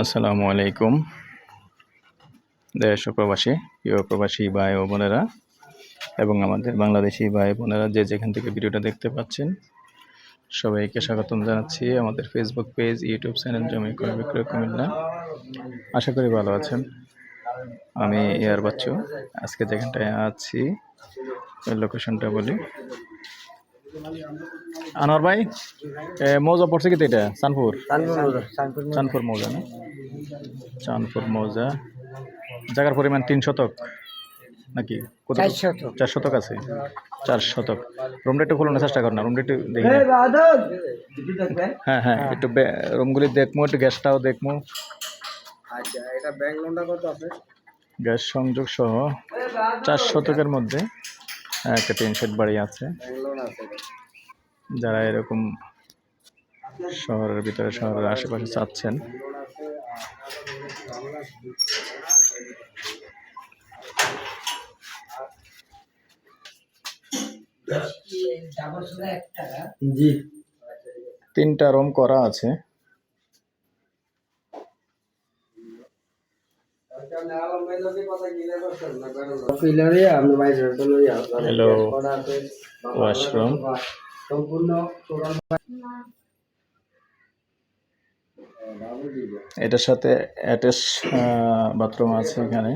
আসসালামু আলাইকুম। দেশ প্রবাসী, প্রিয় প্রবাসী ভাই ও বোনেরা এবং আমাদের বাংলাদেশি ভাই বোনেরা যে যেখান থেকে ভিডিওটা দেখতে পাচ্ছেন, সবাইকে স্বাগতম জানাচ্ছি। আমাদের ফেসবুক পেজ ইউটিউব চ্যানেল জমি ক্রয় বিক্রয় কুমিল্লা। আশা করি ভালো আছেন। আমি ইয়ার বাচ্চু আজকে যেখানটায় আছি লোকেশনটা বলি। আনোয়ার ভাই মৌজা পড়ছে কি তো এটা? সানপুর চাঁদপুর মৌজা না? চানপুর মৌজা। জায়গার পরিমাণ তিন শতক নাকি? চার শতক। আছে। চার শতক। রুমটা একটু খোলানোর চেষ্টা কর না রুমটা একটু দেখি হ্যাঁ হ্যাঁ একটু রুমগুলি দেখব একটু গ্যাসটাও দেখব আচ্ছা এটা ব্যাংক লোনটা কত আছে? গ্যাস সংযোগ সহ চার শতকের মধ্যে একটা টিন শেড বাড়ি আছে। যারা এরকম শহরের ভিতরে শহরের আশেপাশে চাচ্ছেন। জি। তিনটা রুম করা আছে। Hello. ওয়াশরুম এটার সাথে অ্যাটাচ বাথরুম আছে এখানে।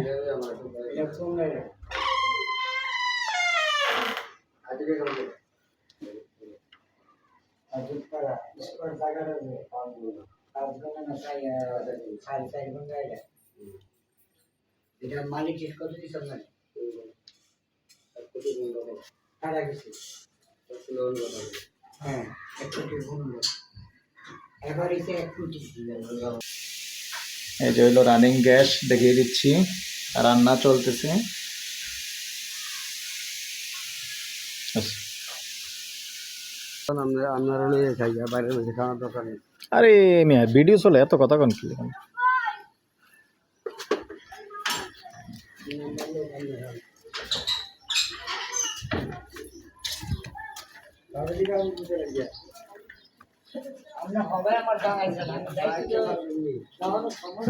এটা মালিক শেষ কত দিচ্ছে টাকা গেছে হ্যাঁ এক কোটি গুনলো এবার এসে এক কোটি এই যে হলো রানিং গ্যাস দেখিয়ে দিচ্ছি। রান্না চলতেছে। আচ্ছা। আমরা আপনারা নিয়ে খাই বাইরের মধ্যে খাওয়ার দরকার নেই আরে মিয়া ভিডিও চলে এত কথা কোন কি এখন?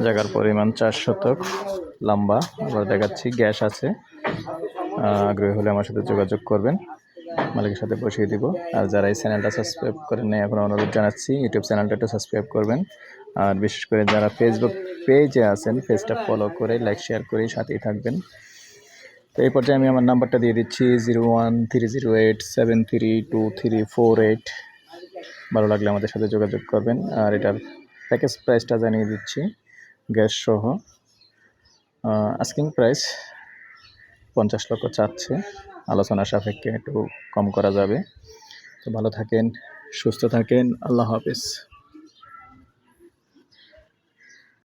জায়গার পরিমাণ চার শতক লম্বা। আবার দেখাচ্ছি, গ্যাস আছে। আগ্রহী হলে আমার সাথে যোগাযোগ করবেন। মালিকের সাথে বসিয়ে দিব। আর যারা এই চ্যানেলটা সাবস্ক্রাইব করেন নাই, এখন অনুরোধ জানাচ্ছি, ইউটিউব চ্যানেলটা একটু সাবস্ক্রাইব করবেন। আর বিশেষ করে যারা ফেসবুক পেজে আছেন পেজটা ফলো করে লাইক শেয়ার করে সাথেই থাকবেন। তো এই পর্যায়ে আমি আমার নাম্বারটা দিয়ে দিচ্ছি zero one three zero eight seven three two three four eight. ভালো লাগলে আমাদের সাথে যোগাযোগ করবেন। আর এটার প্যাকেজ প্রাইসটা জানিয়ে দিচ্ছি, গ্যাস সহ। আস্কিং প্রাইস পঞ্চাশ লক্ষ চাচ্ছে। আলোচনা সাপেক্ষে একটু কম করা যাবে। তো ভালো থাকেন, সুস্থ থাকেন। আল্লাহ হাফিজ।